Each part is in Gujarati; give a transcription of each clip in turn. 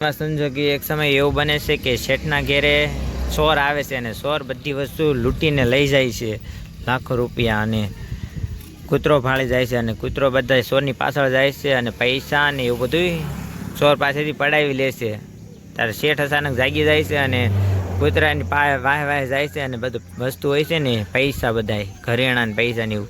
સમજો એક સમય એવું બને છે કે શેઠના ઘેરે ચોર આવે છે અને ચોર બધી વસ્તુ લૂંટીને લઈ જાય છે, લાખો રૂપિયા અને કૂતરો ફાળી જાય છે અને કૂતરો બધા ચોરની પાછળ જાય છે અને પૈસા ને એવું બધું ચોર પાસેથી પડાવી લે છે. ત્યારે શેઠ અચાનક જાગી જાય છે અને કૂતરાની પાસે વાહ વાહ જાય છે અને બધું વસ્તુ હોય છે ને પૈસા બધાય, ઘરેણા ને પૈસા એવું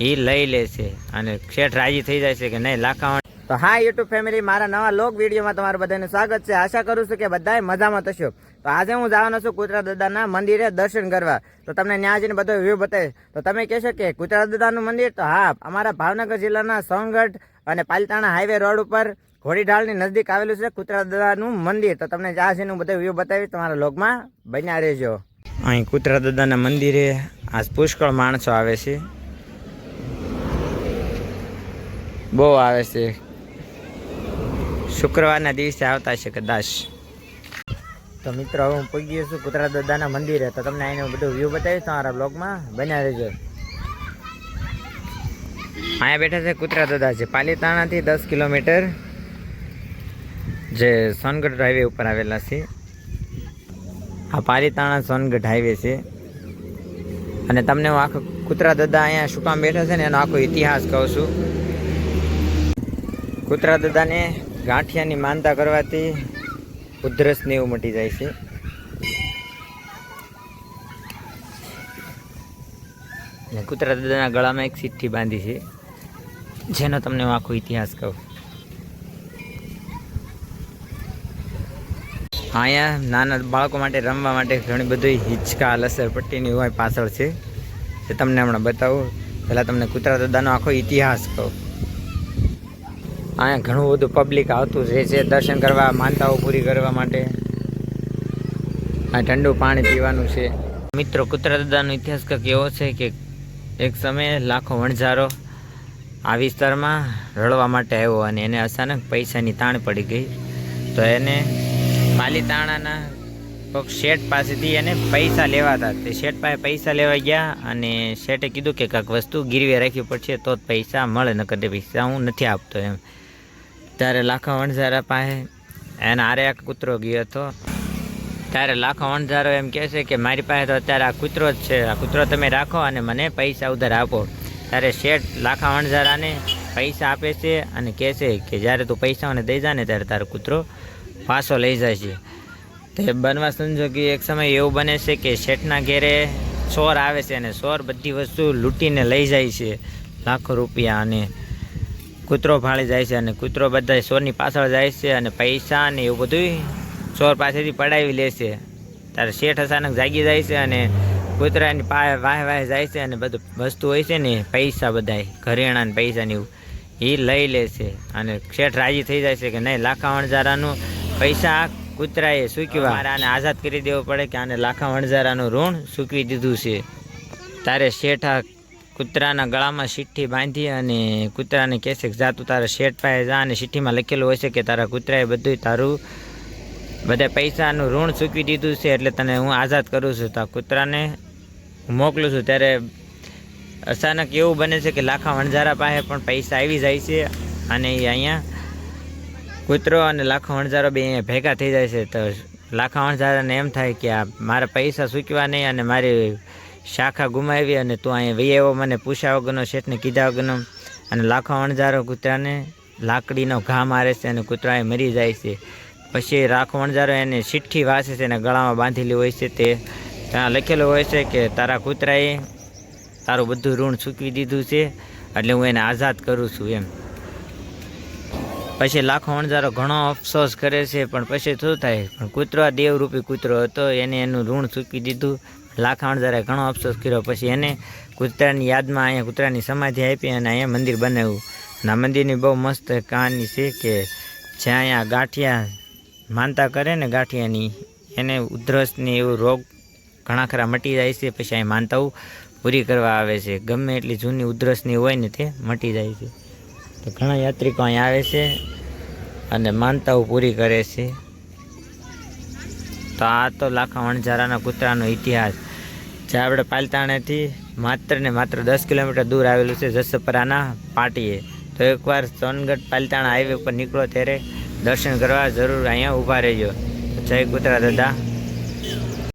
એ લઈ લે છે અને શેઠ રાજી થઈ જાય છે કે નહીં લાખાવણ તો હા યુટ્યુબ ફેમિલી મારા નવા લોક વિડીયોમાં તમારું બધાનું સ્વાગત છે. આશા કરું છું કે બધાય મજામાં થશો. તો આજે હું જવાનો છું કુતરા દાદાના મંદિરે દર્શન કરવા. તો તમને ત્યાં જઈને બધો વ્યૂ બતાવીશ. તો તમે કહેશો કે કુતરા દાદાનું મંદિર? તો હા, અમારા ભાવનગર જિલ્લાના સોનગઢ અને પાલિતાણા હાઈવે રોડ ઉપર ઘોડીઢાળની નજદીક આવેલું છે કુતરા દાદાનું મંદિર. તો તમને ત્યાં જઈને હું બધો વ્યૂ બતાવીશ. તમારા લોકમાં બન્યા રહેજો. અહીં કુતરા દાદાના મંદિરે આજ પુષ્કળ માણસો આવે છે. બહુ આવે છે. શુક્રવારના દિવસે આવતા છે કદાચ. તો મિત્રો હું ગયો છું કુતરા દાદાના મંદિરે. તો તમને અહીંનો બધું વ્યૂ બતાવીશ તમારા બ્લોગમાં બન્યા રહેજો. અહીંયા બેઠા છે કુતરા દાદા છે પાલીતાણાથી દસ કિલોમીટર જે સોનગઢ હાઈવે ઉપર આવેલા છે. આ પાલીતાણા સોનગઢ હાઈવે છે. અને તમને હું આખો કુતરા દાદા અહીંયા શું કામ બેઠા છે ને એનો આખો ઇતિહાસ કહું છું. કુતરા દાદાને ગાંઠિયાની માનતા કરવાથી ઉધરસ ને એવું મટી જાય છે. કુતરા દાદાના ગળામાં એક સિઠ્ઠી બાંધી છે, જેનો તમને હું આખો ઇતિહાસ કહું. અહીંયા નાના બાળકો માટે રમવા માટે ઘણી બધી હિંચકા લસર પટ્ટીની હોય પાછળ છે. તે તમને હમણાં બતાવું. પહેલાં તમને કૂતરા દાદાનો આખો ઇતિહાસ કહું. અહીંયા ઘણું બધું પબ્લિક આવતું રહે છે. દર્શન કરવા, માનતાઓ પૂરી કરવા માટે. આ ઠંડુ પાણી પીવાનું છે. મિત્રો કુતરા દાદાનો ઇતિહાસ કંઈક એવો છે કે એક સમયે લાખો વણઝારો આ વિસ્તારમાં રળવા માટે આવ્યો અને એને અચાનક પૈસાની તાણ પડી ગઈ. તો એને પાલીતાણાના કોઈક શેઠ પાસેથી એને પૈસા લેવાતા તે શેઠ પાસે પૈસા લેવા ગયા અને શેઠે કીધું કે કાંઈક વસ્તુ ગીરવે રાખવી પડશે, તો જ પૈસા મળે, નકર તે પૈસા હું નથી આપતો એમ. ત્યારે લાખો વણઝારા પાસે એને આરે એક કૂતરો ગયો હતો. ત્યારે લાખો વણઝારો એમ કહે છે કે મારી પાસે તો અત્યારે આ કૂતરો જ છે. આ કૂતરો તમે રાખો અને મને પૈસા ઉધાર આપો. ત્યારે શેઠ લાખા વણઝારાને પૈસા આપે છે અને કહે છે કે જ્યારે તું પૈસાઓને દઈ જા ને ત્યારે તારો કૂતરો પાછો લઈ જાય છે તે બનવા સંજોગી એક સમય એવું બને છે કે શેઠના ઘેરે ચોર આવે છે અને ચોર બધી વસ્તુ લૂંટીને લઈ જાય છે લાખો રૂપિયા અને કૂતરો ફાળી જાય છે અને કૂતરો બધા ચોરની પાછળ જાય છે અને પૈસા ને એવું બધું ચોર પાસેથી પડાવી લે છે. ત્યારે શેઠ અચાનક જાગી જાય છે અને કૂતરાની પા વાહ વાહ જાય છે અને બધું વસ્તુ હોય છે ને પૈસા બધાય ઘરેણા ને પૈસા ને એવું એ લઈ લે છે. અને શેઠ રાજી થઈ જાય છે કે નહીં લાખા વણઝારાનું પૈસા કૂતરાએ સૂકવા આને આઝાદ કરી દેવો પડે કે આને લાખા વણઝારાનું ઋણ સૂકવી દીધું છે. તારે શેઠ આ કૂતરાના ગળામાં ચિઠ્ઠી બાંધી અને કૂતરાને કહેશે કે જા તું તારા શેઠ પાસે જા અને ચિઠ્ઠીમાં લખેલું હોય છે કે તારા કૂતરાએ બધું તારું, બધા પૈસાનું ઋણ ચૂકવી દીધું છે એટલે તને હું આઝાદ કરું છું. તો કૂતરાને મોકલું છું. ત્યારે અચાનક એવું બને છે કે લાખા વણઝારા પાસે પણ પૈસા આવી જાય છે અને એ અહીંયા કૂતરો અને લાખો વણઝારો બે અહીંયા ભેગા થઈ જાય છે. તો લાખા વણઝારાને એમ થાય કે આ મારા પૈસા ચૂકવા નહીં અને મારી શાખા ગુમાવી અને તું અહીંયા વહી આવ્યો. મને પૂછ્યા વગરનો શેઠને કીધા વગરનો અને લાખો વણઝારો કૂતરાને લાકડીનો ઘા મારે છે અને કૂતરા એ મરી જાય છે. પછી રાખો વણઝારો એને ચિઠ્ઠી વાસે છે અને ગળામાં બાંધેલી હોય છે. તે ત્યાં લખેલું હોય છે કે તારા કૂતરાએ તારું બધું ઋણ ચૂકવી દીધું છે એટલે હું એને આઝાદ કરું છું એમ. પછી લાખો વણઝારો ઘણો અફસોસ કરે છે, પણ પછી શું થાય? પણ કૂતરો દેવરૂપી કૂતરો હતો, એને એનું ઋણ ચૂકવી દીધું. લાખા વણઝારાએ ઘણો અફસોસ કર્યો. પછી એને કૂતરાની યાદમાં અહીંયા કૂતરાની સમાધિ આપી અને અહીંયા મંદિર બનાવ્યું. અને આ મંદિરની બહુ મસ્ત કહાની છે કે જ્યાં અહીંયા ગાંઠિયા માનતા કરે ને ગાંઠિયાની, એને ઉધરસને એવો રોગ ઘણા ખરા મટી જાય છે. પછી અહીં માનતાઓ પૂરી કરવા આવે છે. ગમે એટલી જૂની ઉધરસની હોય ને તે મટી જાય છે. તો ઘણા યાત્રિકો અહીં આવે છે અને માનતાઓ પૂરી કરે છે. તો આ તો લાખા વણઝારાના કૂતરાનો ઇતિહાસ. જે આપણે પાલતાણાથી માત્ર ને માત્ર દસ કિલોમીટર દૂર આવેલું છે જસપરાના પાટીએ. તો એકવાર સોનગઢ પાલતાણા હાઈવે ઉપર નીકળો ત્યારે દર્શન કરવા જરૂર અહીંયા ઊભા રહેજો. જય કુતરા દાદા.